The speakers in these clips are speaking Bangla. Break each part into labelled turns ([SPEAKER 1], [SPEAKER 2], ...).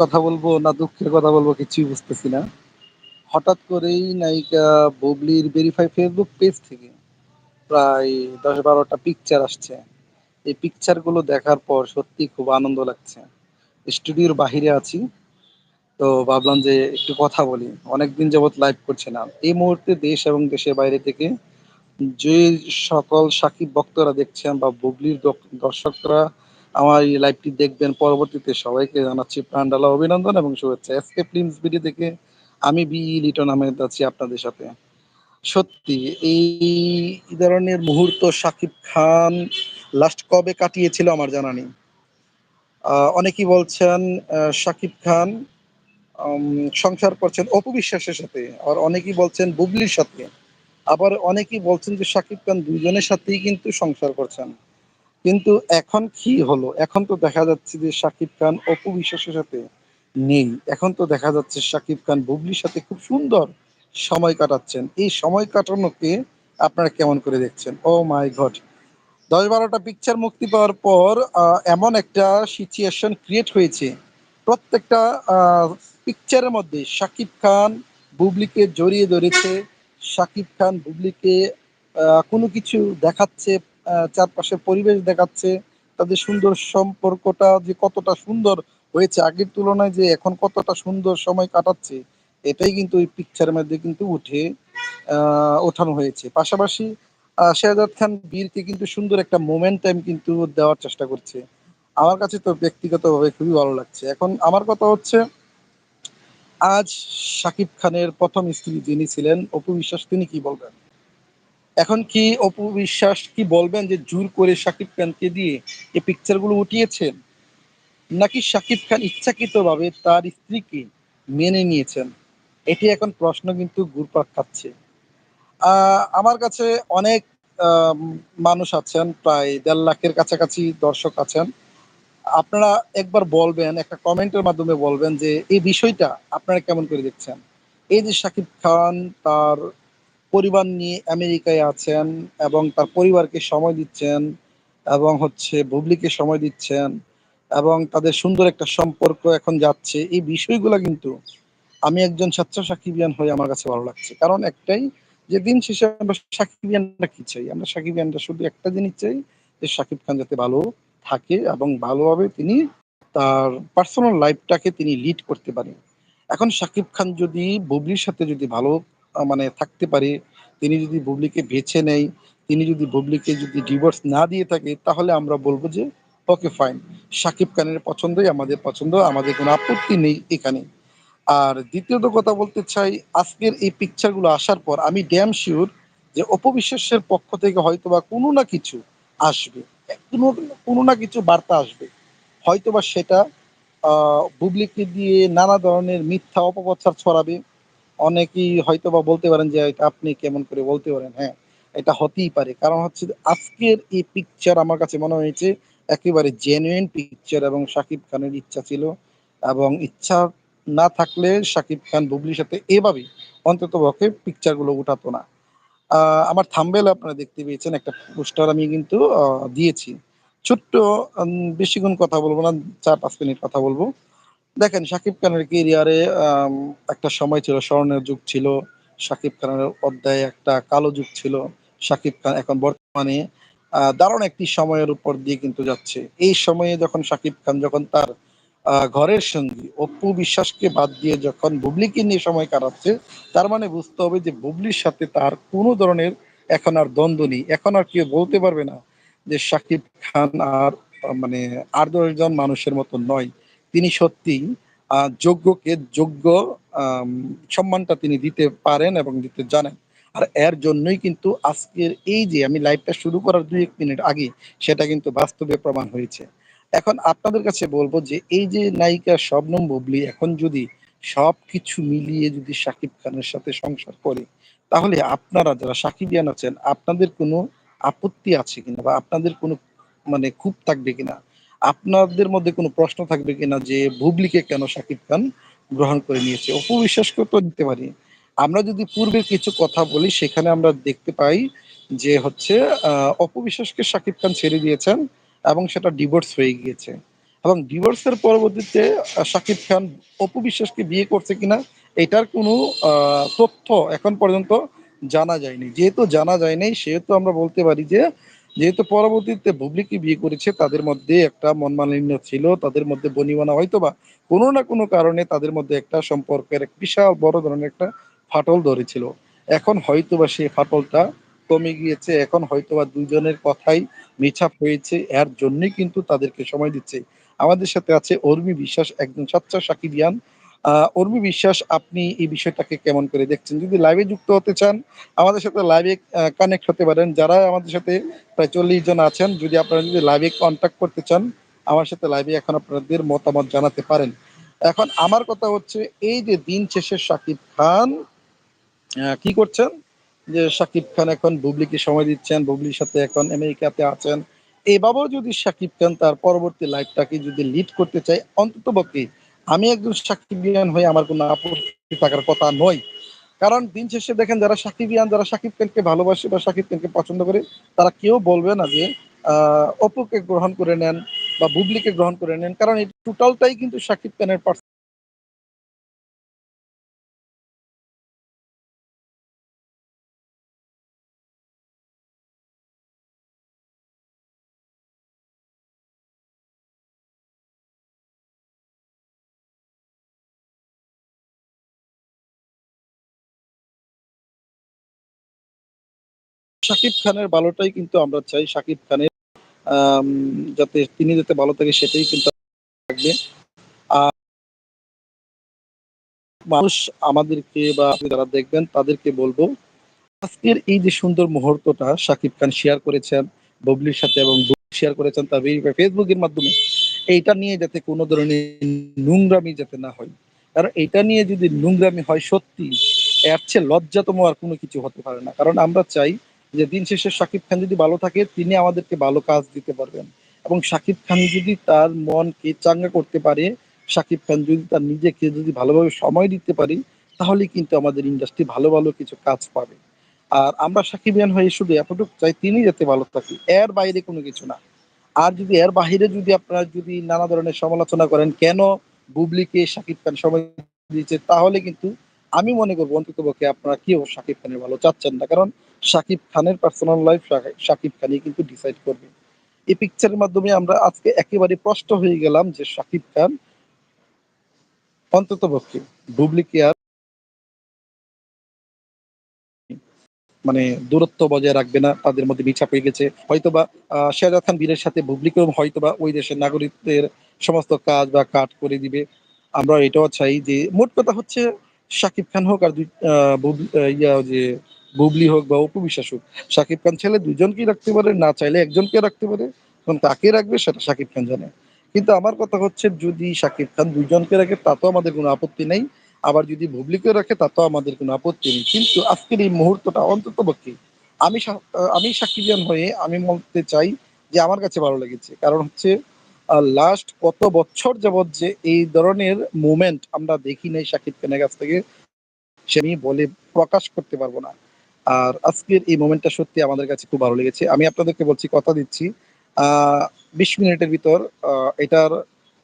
[SPEAKER 1] কথা বলব না দুঃখের কথা বলব কিছুই বুঝতেছি না। হঠাৎ করেই নায়িকা বুবলির ভেরিফাই ফেসবুক পেজ থেকে প্রায় দশ বারোটা পিকচার আসছে। এই পিকচারগুলো দেখার পর সত্যি খুব আনন্দ লাগছে। স্টুডিওর বাহিরে আছি। তো ভাবলাম যে একটু কথা বলি। অনেকদিন যাবৎ লাইভ করছি না। এই মুহূর্তে দেশ এবং দেশের বাইরে থেকে যে সকল সাকিব ভক্তরা দেখছেন বা বুবলির দর্শকরা আমার এই লাইভটি দেখবেন পরবর্তীতে সবাইকে জানাচ্ছি প্রাণঢালা অভিনন্দন এবং শুভেচ্ছা। এসকে ফিল্মস বিডি থেকে আমি বি লিটন আহমেদ আছি আপনাদের সাথে। সত্যি, এই ধরনের মুহূর্ত শাকিব খান লাস্ট কবে কাটিয়েছিল আমার জানা নেই। অনেকেই বলছেন আ শাকিব খান সংসার করছেন অপু বিশ্বাসের সাথে। আর অনেকেই বলছেন বুবলির সাথে। আবার অনেকেই বলছেন যে শাকিব খান দুজনের সাথেই কিন্তু সংসার করছেন। কিন্তু এখন কি হলো? এখন তো দেখা যাচ্ছে যে শাকিব খান অপু বিশ্বাসের সাথে নেই। এখন তো দেখা যাচ্ছে শাকিব খান বুবলির সাথে খুব সুন্দর সময় কাটাচ্ছেন। এই সময় কাটানোকে আপনারা কেমন করে দেখছেন? Oh my god! দশ বারোটা পিকচার মুক্তি পাওয়ার পর এমন একটা সিচুয়েশন ক্রিয়েট হয়েছে। প্রত্যেকটা পিকচারের মধ্যে শাকিব খান বুবলিকে জড়িয়ে ধরেছে। শাকিব খান বুবলিকে কোনো কিছু দেখাচ্ছে, আ চারপাশের পরিবেশ দেখাচ্ছে। তাদের সুন্দর সম্পর্কটা যে কতটা সুন্দর হয়েছে আগের তুলনায় যে এখন কতটা সুন্দর সময় কাটাচ্ছে, এটাই কিন্তু ওই পিকচারের মধ্যে কিন্তু উঠে ওঠানো হয়েছে। পাশাপাশি শেহজাদ খান বীরকে কিন্তু সুন্দর একটা মোমেন্টাম কিন্তু দেওয়ার চেষ্টা করছে। আমার কাছে তো ব্যক্তিগতভাবে খুবই ভালো লাগছে। এখন আমার কথা হচ্ছে আজ শাকিব খানের প্রথম স্ত্রী যিনি ছিলেন অপু বিশ্বাস তিনি কি বলবেন? এখন কি অপু বিশ্বাস কি বলবেন যে জোর করে শাকিব খানকে দিয়ে এই পিকচারগুলো উঠিয়েছেন? নাকি শাকিব খান ইচ্ছাকৃতভাবে তার স্ত্রীকে মেনে নিয়েছেন? এটি এখন প্রশ্ন কিন্তু ঘুরপাক খাচ্ছে। আমার কাছে অনেক মানুষ আছেন প্রায় দেড় লাখের কাছাকাছি দর্শক আছেন। আপনারা একবার বলবেন, একটা কমেন্টের মাধ্যমে বলবেন যে এই বিষয়টা আপনারা কেমন করে দেখছেন? এই যে শাকিব খান তার পরিবার নিয়ে আমেরিকায় আছেন এবং তার পরিবারকে সময় দিচ্ছেন এবং হচ্ছে বুবলিকে সময় দিচ্ছেন এবং তাদের সুন্দর একটা সম্পর্ক এখন যাচ্ছে। এই বিষয়গুলো কিন্তু আমি একজন স্বেচ্ছা সাকিবিয়ান হয়ে আমার কাছে ভালো লাগছে। কারণ একটাই যে দিন শেষে আমরা সাকিবিয়ানরা কি চাই? আমরা সাকিবিয়ানরা শুধু একটা জিনিস চাই যে শাকিব খান যাতে ভালো থাকে এবং ভালোভাবে তিনি তার পার্সোনাল লাইফটাকে তিনি লিড করতে পারেন। এখন শাকিব খান যদি বুবলির সাথে যদি ভালো মানে থাকতে পারে, তিনি যদি বুবলিকে বেছে নেয়, তিনি যদি বুবলিকে যদি ডিভোর্স না দিয়ে থাকে তাহলে আমরা বলব যে ওকে ফাইন। শাকিব খানের পছন্দই আমাদের পছন্দ। আমাদের কোনো আপত্তি নেই এখানে। আর দ্বিতীয়ত কথা বলতে চাই আজকের এই পিকচারগুলো আসার পর আমি ড্যাম সিউর যে অপবিশ্বাসের পক্ষ থেকে হয়তোবা কোনো না কিছু আসবে। কোনো, কোনো না কিছু বার্তা আসবে। হয়তোবা সেটা বুবলিকে দিয়ে নানা ধরনের মিথ্যা অপপ্রচার ছড়াবে। অনেকেই হয়তো বা বলতে পারেন যে আপনি কেমন করে বলতে পারেন? হ্যাঁ, এটা হতেই পারে। কারণ হচ্ছে আজকের এই পিকচার আমার কাছে মনে হয়েছে একেবারে জেনুইন পিকচার এবং শাকিব খানের ইচ্ছা ছিল এবং ইচ্ছা না থাকলে শাকিব খান বুবলির সাথে এভাবে অন্ততপক্ষে পিকচারগুলো উঠাতো না। আমার থাম্বনেইল আপনারা দেখতে পেয়েছেন একটা পোস্টার আমি কিন্তু দিয়েছি। ছোট্ট বেশিক্ষণ কথা বলব না ৪-৫ মিনিট কথা বলব। দেখেন শাকিব খানের কেরিয়ারে একটা সময় ছিল স্বর্ণের যুগ ছিল। শাকিব খানের অধ্যায়ে একটা কালো যুগ ছিল। শাকিব খান এখন বর্তমানে দারুণ একটি সময়ের উপর দিয়ে কিন্তু যাচ্ছে। এই সময়ে যখন শাকিব খান যখন তার ঘরের সঙ্গী অপু বিশ্বাসকে বাদ দিয়ে যখন বুবলিকে নিয়ে সময় কাটাচ্ছে, তার মানে বুঝতে হবে যে বুবলির সাথে তার কোনো ধরনের এখন আর দ্বন্দ্ব নেই। এখন আর কেউ বলতে পারবে না যে শাকিব খান আর মানে ৮-১০ জন মানুষের মতো নয়। তিনি সত্যি যোগ্যকে যোগ্য সম্মানটা তিনি দিতে পারেন এবং দিতে জানেন। আর এর জন্যই কিন্তু আজকের এই যে আমি লাইভটা শুরু করার ২-১ মিনিট আগে সেটা কিন্তু বাস্তবে প্রমাণ হয়েছে। এখন আপনাদের কাছে বলব যে এই যে নায়িকা শবনম বুবলি এখন যদি সবকিছু মিলিয়ে যদি শাকিব খানের সাথে সংসার করে, তাহলে আপনারা যারা সাকিবিয়ান আছেন আপনাদের কোনো আপত্তি আছে কিনা? বা আপনাদের কোনো মানে ক্ষোভ থাকবে কিনা? আপনাদের মধ্যে কোনো প্রশ্ন থাকবে কিনা যে বুবলিকে কেন শাকিব খান গ্রহণ করে নিয়েছে? অপু বিশ্বাসকেও তো নিতে পারি। আমরা যদি পূর্বের কিছু কথা বলি সেখানে আমরা দেখতে পাই যে হচ্ছে আ অপু বিশ্বাসকে শাকিব খান ছেড়ে দিয়েছেন এবং সেটা ডিভোর্স হয়ে গিয়েছে। এবং ডিভোর্সের পরবর্তীতে আ শাকিব খান অপু বিশ্বাসকে বিয়ে করছে কিনা এটার কোনো তথ্য এখন পর্যন্ত জানা যায়নি। যেহেতু জানা যায়নি সেহেতু আমরা বলতে পারি যে, যেহেতু পরবর্তীতে বুবলিকে বিয়ে করেছে তাদের মধ্যে একটা মনমালিন্য ছিল, তাদের মধ্যে বনিবনা হয়তোবা কোনো না কোনো কারণে তাদের মধ্যে একটা সম্পর্কের এক বিশাল বড় ধরনের একটা ফাটল ধরেছিল। এখন হয়তোবা সেই ফাটলটা কমে গিয়েছে। এখন হয়তোবা ২ জনের কথাই মিটআপ হয়েছে। এর জন্যই কিন্তু তাদেরকে সময় দিচ্ছে। আমাদের সাথে আছে অর্মি বিশ্বাস একজন সাচ্চা সাকিবিয়ান। অর্মি বিশ্বাস আপনি এই বিষয়টাকে কেমন করে দেখছেন? যদি লাইভে যুক্ত হতে চান আমাদের সাথে লাইভে কানেক্ট হতে পারেন। যারা আমাদের সাথে প্রায় ৪০ জন আছেন যদি আপনারা যদি লাইভে কনট্যাক্ট করতে চান, আমার সাথে লাইভে এখন আপনাদের মতামত জানাতে পারেন। এখন আমার কথা হচ্ছে এই যে দিন শেষে শাকিব খান কি করছেন? যে শাকিব খান এখন বুবলিকে সময় দিচ্ছেন, বুবলির সাথে এখন আমেরিকাতে আছেন। এভাবেও যদি শাকিব খান তার পরবর্তী লাইফটাকে যদি লিড করতে চায়, অন্ততপক্ষে আমি একজন সাক্ষী বিয়ান হয়ে আমার কোনো আপত্তি থাকার কথা নয়। কারণ দিন শেষে দেখেন যারা সাকিবিয়ান, যারা সাকিব খানকে ভালোবাসে বা সাকিব খানকে পছন্দ করে, তারা কেউ বলবে না যে অপুকে গ্রহণ করে নেন বা বুবলিকে গ্রহণ করে নেন। কারণ এই টোটালটাই কিন্তু সাকিব খানের শাকিব খানের ভালোটাই কিন্তু আমরা চাই। শাকিব খানের যাতে তিনি যাতে ভালো থাকে সেটাই কিন্তু থাকবে। আ মানুষ আমাদেরকে বা যারা দেখবেন তাদেরকে বলব, আজকের এই যে সুন্দর মুহূর্তটা শাকিব খান শেয়ার করেছেন, বুবলির সাথে এবং শেয়ার করেছেন Facebook এর মাধ্যমে। এইটা নিয়ে যাতে কোনো ধরনের নোংরামি যাতে না হয়। কারণ এটা নিয়ে যদি নোংরামি হয় সত্যি, এর চেয়ে লজ্জাতম আর কোনো কিছু হতে পারে না। কারণ আমরা চাই যে দিন শেষে শাকিব খান যদি ভালো থাকে তিনি আমাদেরকে ভালো কাজ দিতে পারবেন। এবং শাকিব খান যদি তার মনকে চাঙ্গা করতে পারে, শাকিব খান যদি তার নিজেকে যদি ভালোভাবে সময় দিতে পারি, তাহলেই কিন্তু আমাদের ইন্ডাস্ট্রি ভালো, ভালো কিছু কাজ পাবে। আর আমরা সাকিবিয়ান হয়ে শুধু এতটুকু চাই তিনি যাতে ভালো থাকে। এর বাইরে কোনো কিছু না। আর যদি এর বাহিরে যদি আপনারা যদি নানা ধরনের সমালোচনা করেন, কেন বুবলিকে শাকিব খান সময় দিয়েছে তাহলে কিন্তু আমি মনে করব অন্ততপক্ষে আপনারা কেউ শাকিব খানের ভালো চাচ্ছেন না। কারণ শাকিব খানের পার্সোনাল লাইফ শাকিব খানই কিন্তু ডিসাইড করবে। এই পিকচারের মাধ্যমে আমরা আজকে একেবারে স্পষ্ট হয়ে গেলাম যে শাকিব খান অন্ততপক্ষে বুবলিকে আর মানে দূরত্ব বজায় রাখবে না। তাদের মধ্যে আপ হয়ে গেছে। হয়তোবা শাহজাদ খান বীরের সাথে বুবলিকেও হয়তোবা ওই দেশের নাগরিকদের সমস্ত কাজ বা কাট করে দিবে। আমরা এটাও চাই যে, মোট কথা হচ্ছে শাকিব খান হোক আর দুই আ বুব ইয়া যে বুবলি হোক বা অপু বিশ্বাস হোক, শাকিব খান চাইলে ২ জনকেই রাখতে পারে, না চাইলে ১ জনকে রাখতে পারে। এখন কাকে রাখবে সেটা শাকিব খান জানে। কিন্তু আমার কথা হচ্ছে যদি শাকিব খান ২ জনকে রাখে তাতেও আমাদের কোনো আপত্তি নাই। আবার যদি বুবলিকেও রাখে তাতেও আমাদের কোনো আপত্তি নেই। কিন্তু আজকের এই মুহূর্তটা অন্ততপক্ষে আমি সা আ আমি সাকিবিয়ান হয়ে আমি বলতে চাই যে আমার কাছে ভালো লেগেছে। কারণ হচ্ছে লাস্ট কত বছর যাবৎ যে এই ধরনের মোমেন্ট আমরা দেখি নাই শাকিব খানের কাছ থেকে সে আমি বলে প্রকাশ করতে পারব না। আর আজকের এই মোমেন্টটা সত্যি আমাদের কাছে খুব ভালো লেগেছে। আমি আপনাদেরকে বলছি, কথা দিচ্ছি ২০ মিনিটের ভিতর এটার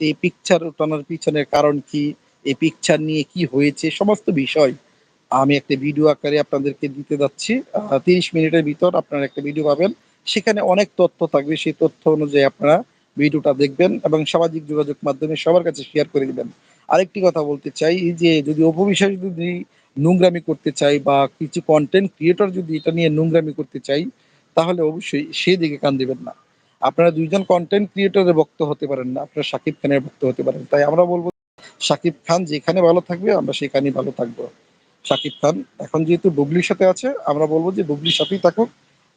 [SPEAKER 1] এই পিকচার উঠানোর পিছনের কারণ কি? এই পিকচার নিয়ে কি হয়েছে? সমস্ত বিষয় আমি একটা ভিডিও আকারে আপনাদেরকে দিতে যাচ্ছি। তিরিশ মিনিটের ভিতর আপনারা একটা ভিডিও পাবেন। সেখানে অনেক তথ্য থাকবে। সেই তথ্য অনুযায়ী আপনারা ভিডিওটা দেখবেন এবং সামাজিক যোগাযোগ মাধ্যমে সবার কাছে শেয়ার করে দিবেন। আরেকটি কথা বলতে চাই যে যদি অপু বিশ্বাস যদি নোংরামি করতে চাই বা কিছু কন্টেন্ট ক্রিয়েটর যদি এটা নিয়ে নোংরামি করতে চাই তাহলে অবশ্যই সেদিকে কান দিবেন না। আপনারা ২ জন কনটেন্ট ক্রিয়েটর ভক্ত হতে পারেন না। আপনারা শাকিব খানের ভক্ত হতে পারেন। তাই আমরা বলব শাকিব খান যেখানে ভালো থাকবে আমরা সেখানেই ভালো থাকব। শাকিব খান এখন যেহেতু বুবলির সাথে আছে আমরা বলব যে বুবলির সাথেই থাকুক।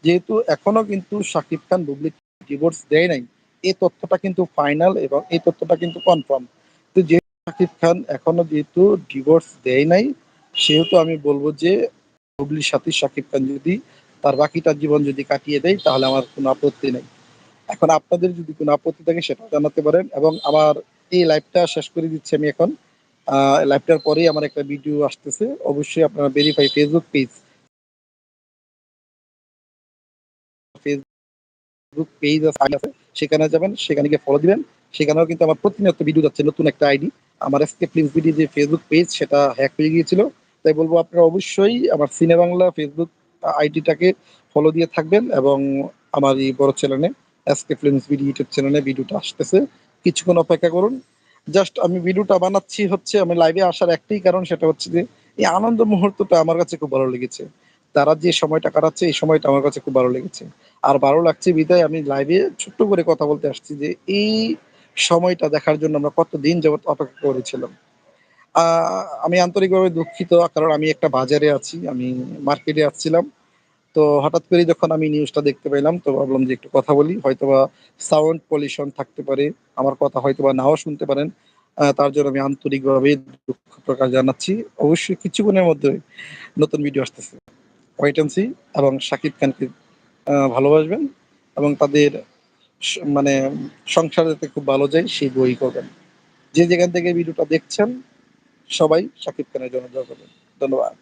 [SPEAKER 1] যেহেতু এখনও কিন্তু শাকিব খান বুবলিকে ডিভোর্স দেয় নাই। এই তথ্যটা কিন্তু ফাইনাল এবং এই তথ্যটা কিন্তু কনফার্ম। তো যেহেতু শাকিব খান এখনও যেহেতু ডিভোর্স দেয় নাই, সেহেতু আমি বলব যে বুবলির সাথে শাকিব খান যদি তার বাকিটা জীবন যদি কাটিয়ে দেয় তাহলে আমার কোনো আপত্তি নেই এখন আপনাদের যদি কোনো আপত্তি থাকে সেটাও জানাতে পারেন এবং আমার এই লাইভটা শেষ করে দিচ্ছি আমি এখন। লাইভটার পরেই আমার একটা ভিডিও আসতেছে। অবশ্যই আপনারা verify Facebook page Facebook page আছে সেখানে যাবেন, সেখানে গিয়ে ফলো দিবেন। সেখানেও কিন্তু আমার প্রতিনিয়ত ভিডিও যাচ্ছে নতুন একটা আইডি আমার বিডি যে ফেসবুক পেজ সেটা হ্যাক হয়ে গিয়েছিল তাই বলব আপনারা অবশ্যই আমার সিনে বাংলা ফেসবুক আইডিটাকে ফলো দিয়ে থাকবেন এবং আমার এই বড় চ্যানেলে এসকে ফিল্মস বিডি ইউটিউব চ্যানেলে ভিডিওটা আসতেছে। কিছুক্ষণ অপেক্ষা করুন। জাস্ট আমি ভিডিওটা বানাচ্ছি হচ্ছে, আমি লাইভে আসার একটাই কারণ সেটা হচ্ছে যে, এই আনন্দ মুহূর্তটা আমার কাছে খুব ভালো লেগেছে। তারা যে সময়টা কাটাচ্ছে, এই সময়টা আমার কাছে খুব ভালো লেগেছে। আর ভালো লাগছে বিদায়, আমি লাইভে ছোট্ট করে কথা বলতে আসছি যে, এই সময়টা দেখার জন্য আমরা কতদিন যাবত অপেক্ষা করেছিলাম। আমি আন্তরিকভাবে দুঃখিত, কারণ আমি একটা বাজারে আছি, আমি মার্কেটে আসছিলাম। তো হঠাৎ করে যখন আমি নিউজটা দেখতে পেলাম, তো ভাবলাম যে একটু কথা বলি, হয়তোবা সাউন্ড পলিউশন থাকতে পারে, আমার কথা হয়তোবা নাও শুনতে পারেন। তার জন্য আমি আন্তরিকভাবে দুঃখ প্রকাশ জানাচ্ছি। অবশ্যই কিছুক্ষণের মধ্যে নতুন ভিডিও আসতেছে। ওয়েট অ্যান্ড সি এবং শাকিব খানকে ভালোবাসবেন, এবং তাদের মানে সংসার যাতে খুব ভালো যায়, সেই বই করবেন। যে যেখান থেকে ভিডিওটা দেখছেন সবাই শাকিব খানের জন্য দোয়া করবেন। ধন্যবাদ।